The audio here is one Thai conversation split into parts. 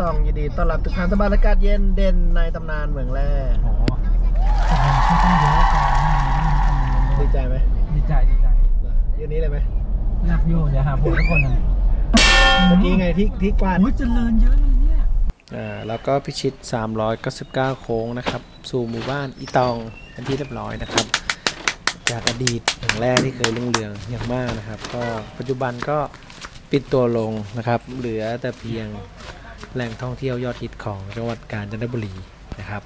ตองยินดีต้อนรับทุกท่านสบายอากาศเย็นเด่นในตำนานเมืองแร่โอ้โหสถานที่ต้องเยอะกว่าดีใจไหมดีใจดีใจยืนนี้เลยไหมหนักอยู่เดี๋ยวหาผมทุกคนนะเมื่อกี้ไงที่ที่กวาดโอ้ยเจริญเยอะเลยเนี่ยอ่าแล้วก็พิชิต 399 โค้งนะครับ สู่หมู่บ้านอีตองเป็นที่เรียบร้อยนะครับ จากอดีตเมืองแร่ที่เคยรุ่งเรืองอย่างมากนะครับ ก็ปัจจุบันก็ปิดตัวลงนะครับ เหลือแต่เพียง แหล่งท่องเที่ยวยอดฮิตของจังหวัดกาญจนบุรีนะครับ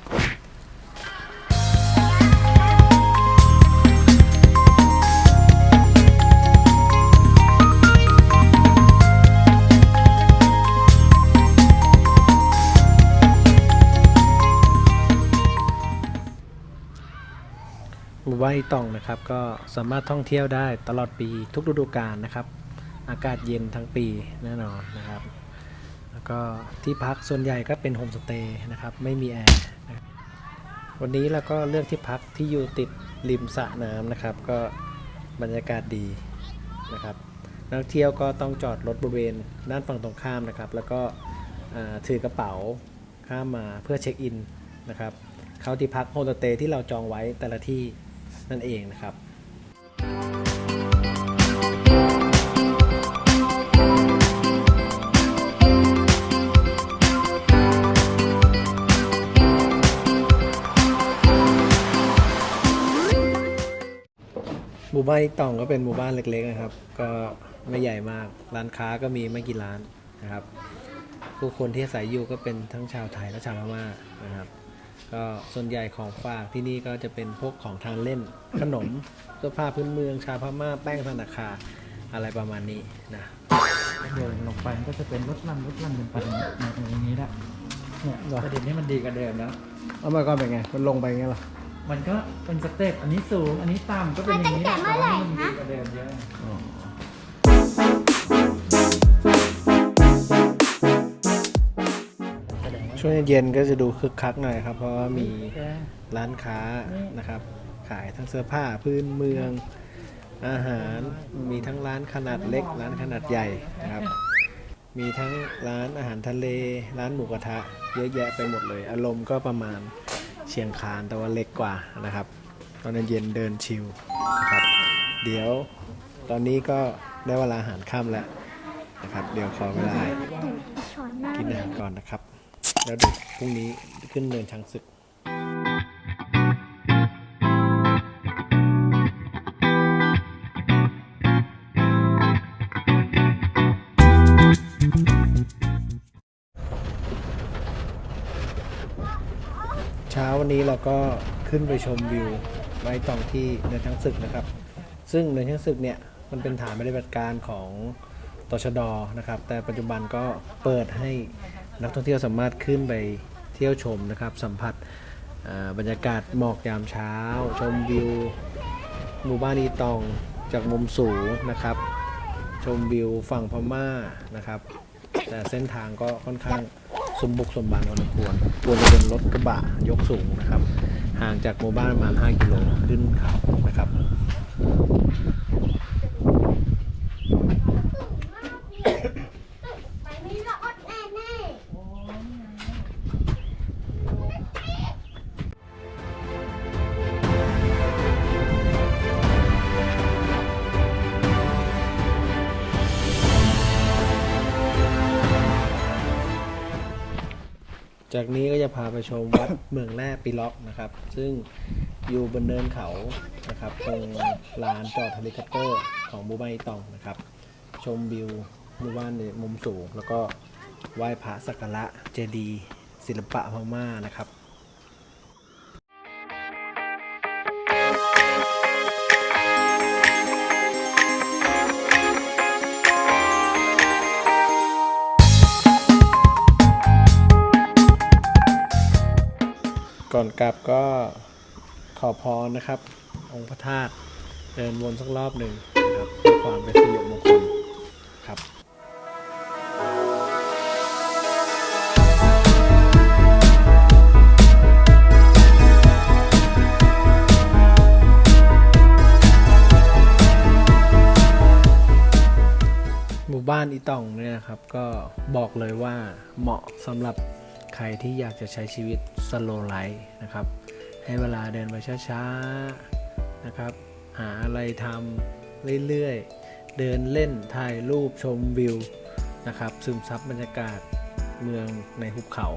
หมู่บ้านอีตองนะครับก็สามารถท่องเที่ยวได้ตลอดปีทุกฤดูกาลนะครับ อากาศเย็นทั้งปีแน่นอนนะครับ แล้วก็ที่พักส่วนใหญ่ก็เป็นโฮมสเตย์นะครับ ไม่มีแอร์วันนี้เราก็เลือกที่พักที่อยู่ติดริมสระน้ำนะครับ ก็บรรยากาศดีนะครับนักเที่ยวก็ต้องจอดรถบริเวณด้านฝั่งตรงข้ามนะครับ แล้วก็ถือกระเป๋าข้ามมาเพื่อเช็คอินนะครับ เข้าที่พักโฮมสเตย์ที่เราจองไว้แต่ละที่นั่นเองนะครับ บ้านอีตองก็เป็นหมู่บ้านเล็กๆนะครับ ก็ไม่ใหญ่มาก ร้านค้าก็มีไม่กี่ร้านนะครับ ผู้คนที่อาศัยอยู่ก็เป็นทั้งชาวไทยและชาวพม่านะครับ ก็ส่วนใหญ่ของฝากที่นี่ก็จะเป็นพวกของทานเล่น ขนมเสื้อผ้าพื้นเมือง ชาวพม่าแป้งธนาคารอะไรประมาณนี้นะเดินลงไปมันก็จะเป็นรถลั่นรถลั่นเป็นไปอย่างนี้อย่างนี้แหละเนี่ยประเด็นนี้มันดีกว่าเดิมแล้วเอามาก็เป็นไงมันลงไปอย่างเงี้ยเหรอ มันก็เป็นสเต็ปอันนี้สูง อันนี้ต่ำก็เป็นอย่างนี้แหละแต่ว่ามันดีกว่าเดิมเยอะช่วงเย็นๆก็จะดูคึกคักหน่อยครับ เพราะว่ามีร้านค้านะครับ ขายทั้งเสื้อผ้าพื้นเมือง อาหารมีทั้งร้านขนาดเล็ก ร้านขนาดใหญ่นะครับ มีทั้งร้านอาหารทะเล ร้านหมูกระทะ เยอะแยะไปหมดเลย อารมณ์ก็ประมาณ เชียงคานแต่ว่าเล็กกว่านะครับ ตอนเย็นๆเดินชิลนะครับ เดี๋ยวตอนนี้ก็ได้เวลาอาหารค่ำแล้วนะครับ เดี๋ยวขอเวลาช้อนหน้ากินอาหารก่อนนะครับ แล้วเดี๋ยวพรุ่งนี้ขึ้นเนินช้างศึก วันนี้เราก็ขึ้นไปชมวิวไว้ตองที่เนินช้างศึกนะครับ ซึ่งเนินช้างศึกเนี่ยมันเป็นฐานปฏิบัติการของตชดนะครับ แต่ปัจจุบันก็เปิดให้นักท่องเที่ยวสามารถขึ้นไปเที่ยวชมนะครับ สัมผัสบรรยากาศหมอกยามเช้า ชมวิวหมู่บ้านอีตองจากมุมสูงนะครับ ชมวิวฝั่งพม่านะครับ แต่เส้นทางก็ค่อนข้าง สมบุกสมบันพอสมควรควรจะเป็นรถกระบะยกสูงนะครับ ห่างจากหมู่บ้านประมาณ 5 กิโลขึ้นเขานะครับ จากนี้ก็จะพาไปชมวัดเมืองแร่ปีล็อกนะครับ ซึ่งอยู่บนเนินเขานะครับตรงลานจอดเฮลิคอปเตอร์ของหมู่บ้ายตองนะครับ ชมวิวหมู่บ้านในมุมสูง แล้วก็ไหว้พระสักการะเจดีย์ศิลปะพม่านะครับ ก่อนกลับก็ขอพรนะครับ องค์พระธาตุเดินวนสักรอบหนึ่งนะครับเพื่อความเป็นสิริมงคลครับหมู่บ้านบ้านอีตองเนี่ยนะครับก็บอกเลยว่าเหมาะสำหรับ ใครที่อยากจะใช้ชีวิตสโลไลท์นะครับ ให้เวลาเดินไปช้าๆนะครับ หาอะไรทำเรื่อยๆ เดินเล่นถ่ายรูปชมวิวนะครับ ซึมซับบรรยากาศเมืองในหุบเขา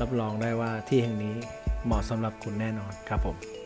รับรองได้ว่าที่แห่งนี้เหมาะสำหรับคุณแน่นอนครับผม